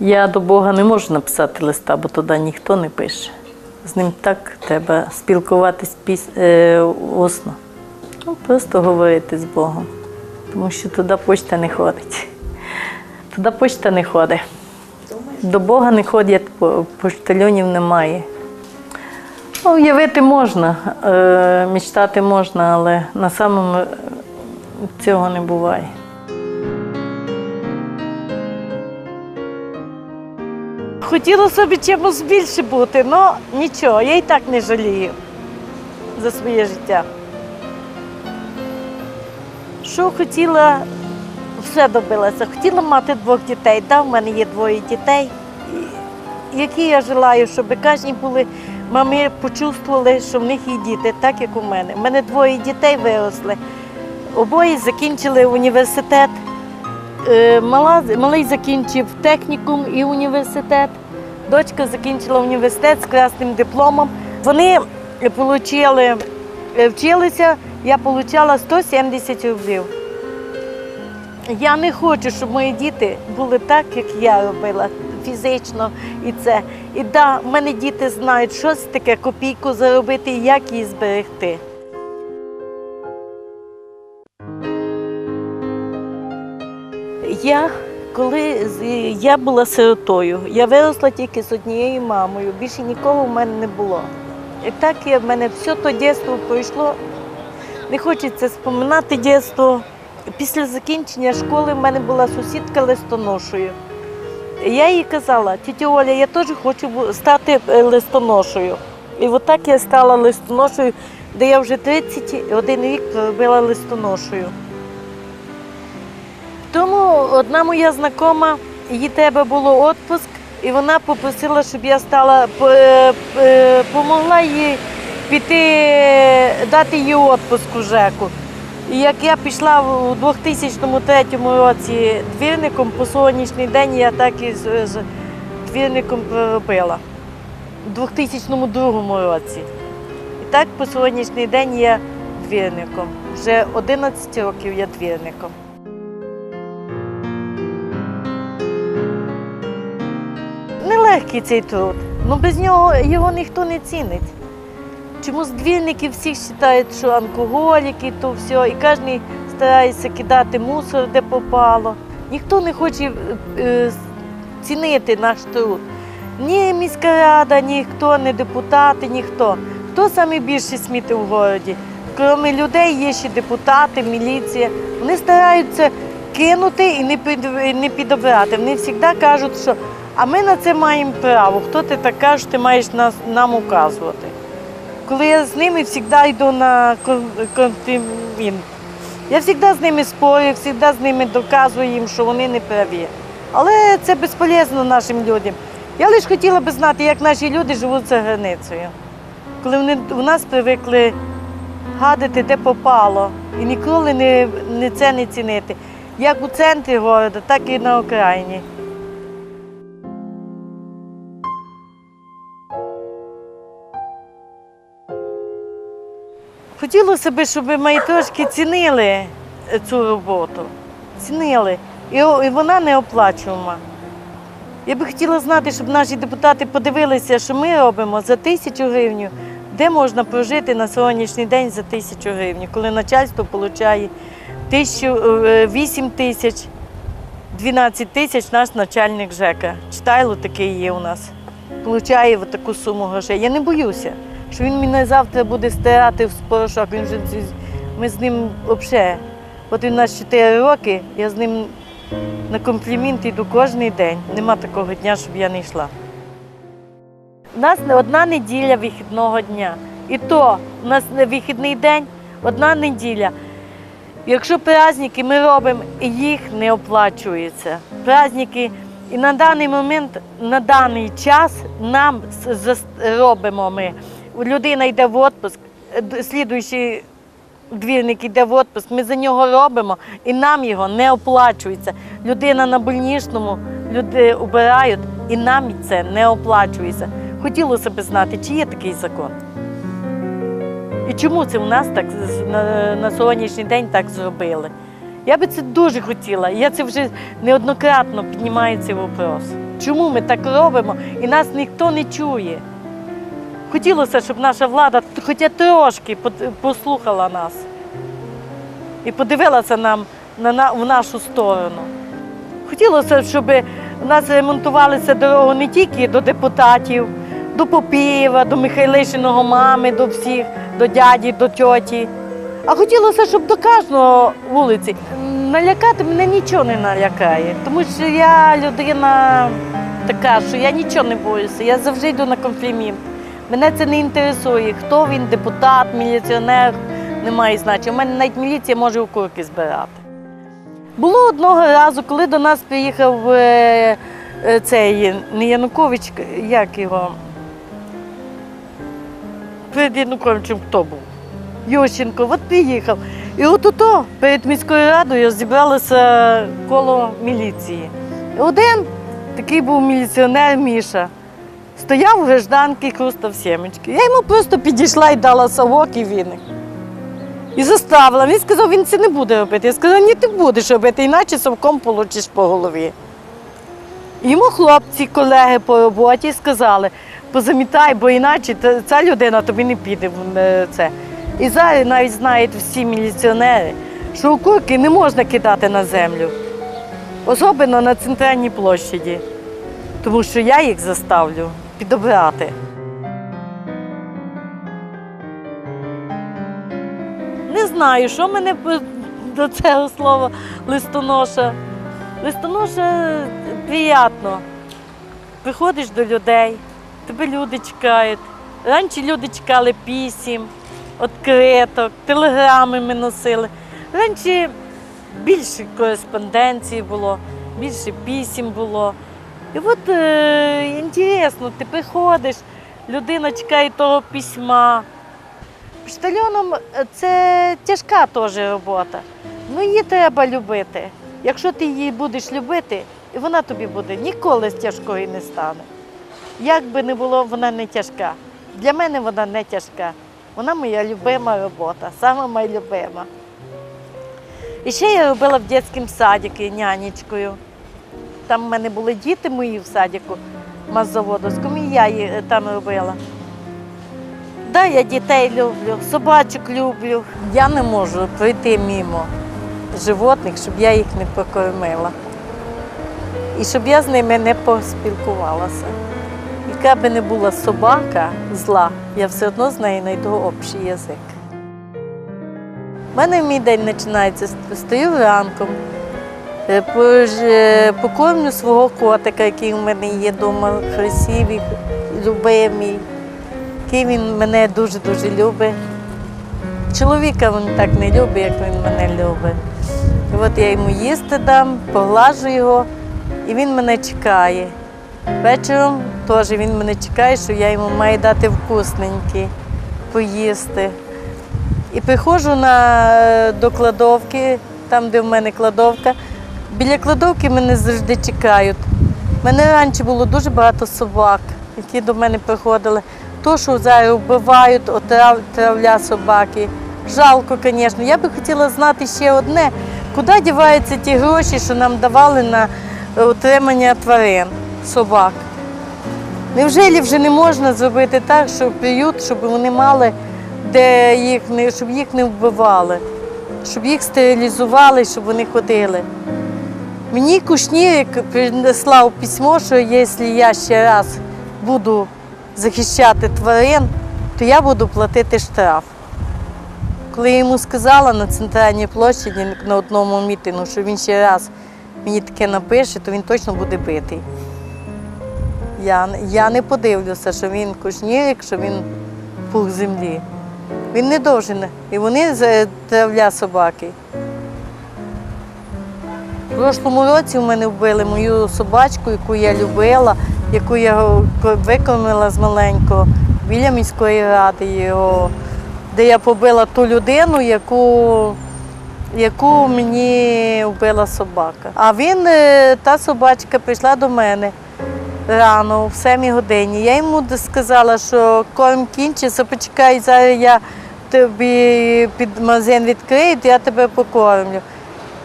Я до Бога не можу написати листа, бо туди ніхто не пише. З ним так треба спілкуватись піс... е, усно. Ну, просто говорити з Богом. Тому що туди почта не ходить. Туди почта не ходить. До Бога не ходять, по- поштальонів немає. Ну, уявити можна, е, мечтати можна, але на самому цього не буває. Хотіла собі чимось більше бути, але нічого, я і так не жалію за своє життя. Що хотіла, все добилася. Хотіла мати двох дітей. Да, в мене є двоє дітей, які я желаю, щоб кожні були мами почувствували, що в них є діти, так як у мене. У мене двоє дітей виросли. Обоє закінчили університет. Е, малий закінчив технікум і університет. Дочка закінчила університет з красним дипломом. Вони получили, е, вчилися, я отримала 170 рублів. Я не хочу, щоб мої діти були так, як я робила фізично і це. І да, в мене діти знають, що це таке копійку заробити і як її зберегти. Я коли я була сиротою, я виросла тільки з однією мамою, більше нікого в мене не було. І так я в мене все то дитинство пройшло. Не хочеться споминати дитинство. Після закінчення школи в мене була сусідка листоношою. Я їй казала, тітя Оля, я теж хочу стати е, листоношою. І отак я стала листоношою, де я вже 31 рік проробила листоношою. Одна моя знакома, їй треба було відпуск, і вона попросила, щоб я стала, по- е, е, їй піти, дати їй відпуск у ЖЕКу. І як я пішла у 2003 році двірником, по сьогоднішній день я так і з двірником проробила. У 2002 році. І так по сьогоднішній день я двірником. Вже 11 років я двірником. Нелегкий цей труд, але без нього його ніхто не цінить. Чомусь двірники всі вважають, що алкоголіки, то все, і кожен старається кидати мусор, де попало. Ніхто не хоче е, цінити наш труд. Ні міська рада, ніхто, ні депутати, ніхто. Хто найбільше сміти в городі? Крім людей є ще депутати, міліція. Вони стараються кинути і не підобрати. Вони завжди кажуть, що а ми на це маємо право. Хто ти так кажеш, ти маєш нас, нам указувати. Коли я з ними завжди йду на кон- Я завжди з ними спорю, завжди з ними доказую їм, що вони не праві. Але це безполезно нашим людям. Я лише хотіла би знати, як наші люди живуть за границею. Коли вони у нас привикли гадити, де попало, і ніколи не, не це не цінити. Як у центрі города, так і на окраїні. Хотілося б, щоб ми трошки цінили цю роботу. Цінили. І, вона не оплачувана. Я би хотіла знати, щоб наші депутати подивилися, що ми робимо за тисячу гривень, де можна прожити на сьогоднішній день за тисячу гривень, коли начальство отримує тисячу, е, 8 тисяч, 12 тисяч наш начальник ЖЕКа. Читайло такий є у нас. Получає таку суму грошей. Я не боюся, що він мене завтра буде стирати в порошок. Він зі- ми з ним взагалі. От він у нас 4 роки, я з ним на компліменти йду кожен день. Нема такого дня, щоб я не йшла. У нас одна неділя вихідного дня. І то у нас вихідний день одна неділя. Якщо праздники ми робимо, їх не оплачується. Праздники, і на даний момент, на даний час нам робимо ми. Людина йде в відпуск, е, слідуючий двірник йде в відпуск, ми за нього робимо і нам його не оплачується. Людина на больничному, люди убирають і нам це не оплачується. Хотілося б знати, чи є такий закон. І чому це у нас так на, на сьогоднішній день так зробили? Я би це дуже хотіла. Я це вже неоднократно піднімаю цей вопрос. чому ми так робимо, і нас ніхто не чує. Хотілося, щоб наша влада хоча трошки послухала нас і подивилася нам на, на, в нашу сторону. Хотілося, щоб у нас ремонтувалися дороги не тільки до депутатів, до Попієва, до Михайлишиного мами, до всіх, до дяді, до тьоті. А хотілося, щоб до кожного вулиці. Налякати мене нічого не налякає, тому що я людина така, що я нічого не боюся, я завжди йду на комплімент. Мене це не інтересує, хто він, депутат, міліціонер, не має значення. У мене навіть міліція може окурки збирати. Було одного разу, коли до нас приїхав е, е, цей не Янукович, як його. Перед Януковичем хто був? Ющенко, от приїхав. І от ото перед міською радою зібралося коло міліції. Один такий був міліціонер Міша. Стояв у гражданки, хрустав сімечки. Я йому просто підійшла і дала совок і віник. І заставила. Він сказав, він це не буде робити. Я сказала, ні, ти будеш робити, іначе совком получиш по голові. Йому хлопці, колеги по роботі сказали, позамітай, бо іначе ця людина тобі не піде в е, це. І зараз навіть знають всі міліціонери, що окурки не можна кидати на землю, особливо на центральній площаді, тому що я їх заставлю підобрати. Не знаю, що мене до цього слова листоноша. Листоноша приємно. Приходиш до людей, тебе люди чекають. Раніше люди чекали пісім, відкриток, телеграми ми носили. Раніше більше кореспонденції було, більше пісім було. І от е, інтересно, ти приходиш, людина чекає того письма. Почтальоном е, це тяжка теж робота. Ну її треба любити. Якщо ти її будеш любити, і вона тобі буде ніколи тяжкою не стане. Як би не було, вона не тяжка. Для мене вона не тяжка. Вона моя любима робота, сама моя любима. І ще я робила в дитячому садіку нянечкою. Там в мене були діти мої в садіку Мазоводовському, і я її е, там робила. Да, я дітей люблю, собачок люблю. Я не можу пройти мимо животних, щоб я їх не покормила. І щоб я з ними не поспілкувалася. Яка би не була собака зла, я все одно з нею знайду общий язик. У мене мій день починається, стою ранком, покормлю свого котика, який у мене є вдома, красивий, любимий, який він мене дуже-дуже любить. Чоловіка він так не любить, як він мене любить. І от я йому їсти дам, поглажу його, і він мене чекає. Вечором теж він мене чекає, що я йому маю дати вкусненькі, поїсти. І приходжу на, до кладовки, там, де в мене кладовка. Біля кладовки мене завжди чекають. У мене раніше було дуже багато собак, які до мене приходили. То, що зараз вбивають, отрав, травля собаки. Жалко, звісно. Я би хотіла знати ще одне, куди діваються ті гроші, що нам давали на утримання тварин, собак. Невже вже не можна зробити так, щоб приют, щоб вони мали, де їх щоб їх не вбивали, щоб їх стерилізували, щоб вони ходили. Мені Кушнірик прислав письмо, що якщо я ще раз буду захищати тварин, то я буду платити штраф. Коли я йому сказала на центральній площаді на одному мітингу, що він ще раз мені таке напише, то він точно буде битий. Я, я не подивлюся, що він кушнірик, що він пух землі. Він не должен. І вони за- травля собаки. У прошлому році у мене вбили мою собачку, яку я любила, яку я викормила з маленького біля міської ради, його, де я побила ту людину, яку, яку мені вбила собака. А він, е, та собачка, прийшла до мене рано, в 7 годині. Я йому сказала, що корм кінчиться, почекай, зараз я тобі під магазин відкрию, то я тебе покормлю.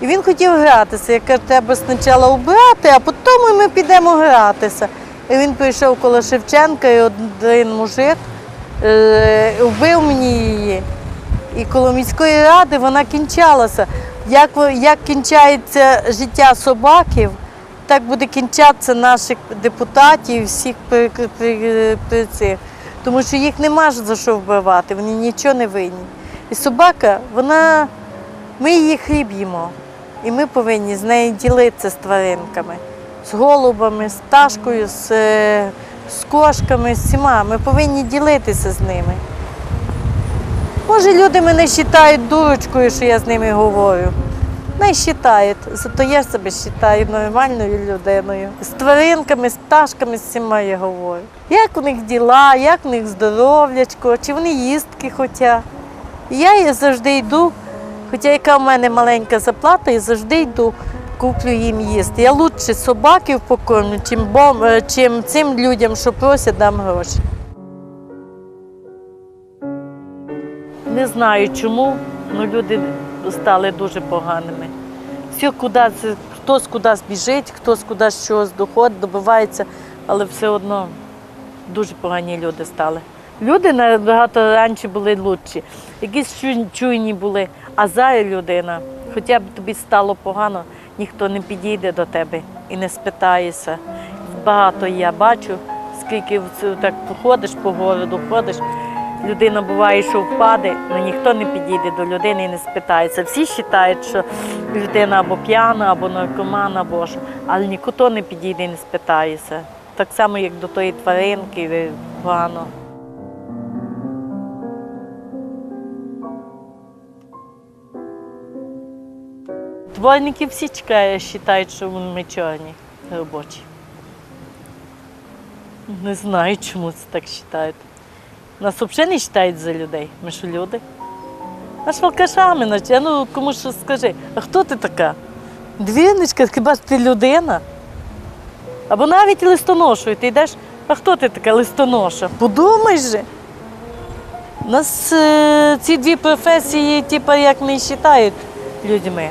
І він хотів гратися. Я кажу, треба спочатку вбрати, а потім ми підемо гратися. І він прийшов коло Шевченка, і один мужик е, вбив мені її. І коло міської ради вона кінчалася. Як, як кінчається життя собаків, так буде кінчатися наших депутатів, всіх при, при, при цих. Тому що їх нема за що вбивати, вони нічого не винні. І собака, вона, ми її хліб. І ми повинні з нею ділитися з тваринками, з голубами, з пташкою, з, е, з кошками, з всіма. Ми повинні ділитися з ними. Може, люди мене вважають дурочкою, що я з ними говорю. Не вважають, зато я себе вважаю нормальною людиною. З тваринками, з пташками, з всіма я говорю. Як у них діла, як у них здоров'ячко, чи вони їстки хочуть. Я завжди йду, хоча яка в мене маленька заплата, я завжди йду, куплю їм їсти. Я краще собаків покормлю, чим, бом, е, чим цим людям, що просять, дам гроші. Не знаю чому, але люди стали дуже поганими. Всі кудись, хтось кудись біжить, хтось кудись щось доходить, добивається, але все одно дуже погані люди стали. Люди набагато раніше були лучші, якісь чуйні були, а зараз людина, хоча б тобі стало погано, ніхто не підійде до тебе і не спитаєшся. Багато я бачу, скільки так походиш по городу, ходиш, людина буває, що впаде, але ніхто не підійде до людини і не спитається. Всі вважають, що людина або п'яна, або наркоман, або що, але ніхто не підійде і не спитається. Так само, як до тої тваринки, погано. Дворники всі чекають, вважають, що ми чорні робочі. Не знаю, чому це так вважають. Нас взагалі не вважають за людей. Ми що люди? Наш алкашами, наче. Ну кому що скажи, а хто ти така? Двірничка, хіба ж ти людина? Або навіть листоношою. Ти йдеш, а хто ти така листоноша? Подумай же. У нас е, ці дві професії, типу, як не вважають людьми.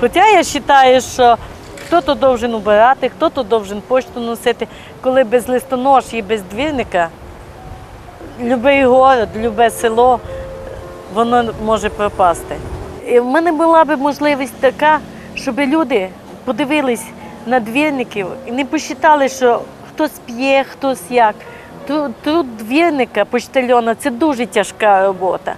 Хоча я вважаю, що хто-то должен убирати, хто-то должен почту носити, коли без листоноші і без двірника, будь-який город, будь-яке село, воно може пропасти. І в мене була б можливість така, щоб люди подивились на двірників і не посчитали, що хтось п'є, хтось як. Труд двірника, почтальона це дуже тяжка робота,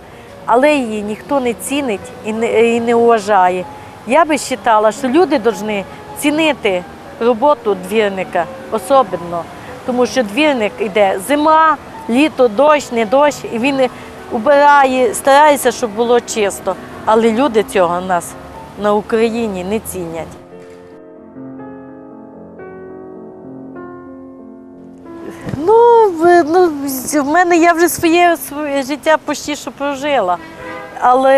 але її ніхто не цінить і не, і не вважає. Я би вважала, що люди повинні цінити роботу двірника особливо, тому що двірник йде зима, літо, дощ, не дощ, і він убирає, старається, щоб було чисто. Але люди цього нас на Україні не цінять. Ну, ну, в мене я вже своє, своє життя почти що прожила. Але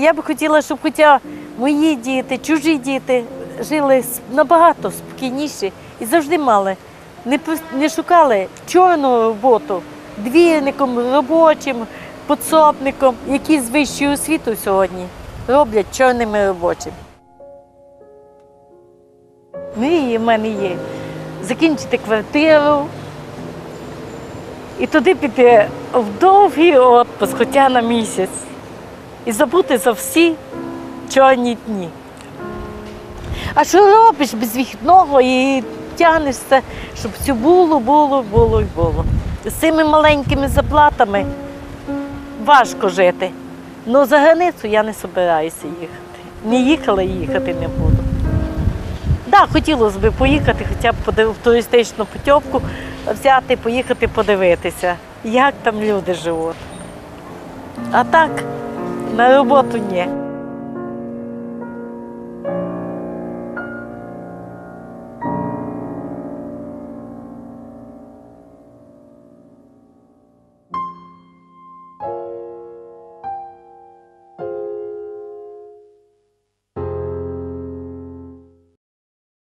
я б хотіла, щоб хоча мої діти, чужі діти жили набагато спокійніше і завжди мали. Не, не шукали чорну роботу двірником, робочим, подсобником, які з вищою освітою сьогодні роблять чорними робочими. Мрії в мене є закінчити квартиру і туди піти в довгий відпуск, хоча на місяць, і забути за всі чорні дні. А що робиш без вихідного і тягнешся, щоб все було, було, було і було. З цими маленькими заплатами важко жити. Але за границю я не збираюся їхати. Не їхала і їхати не буду. Так, да, хотілося б поїхати, хоча б в туристичну путівку взяти, поїхати подивитися, як там люди живуть. А так, на роботу ні.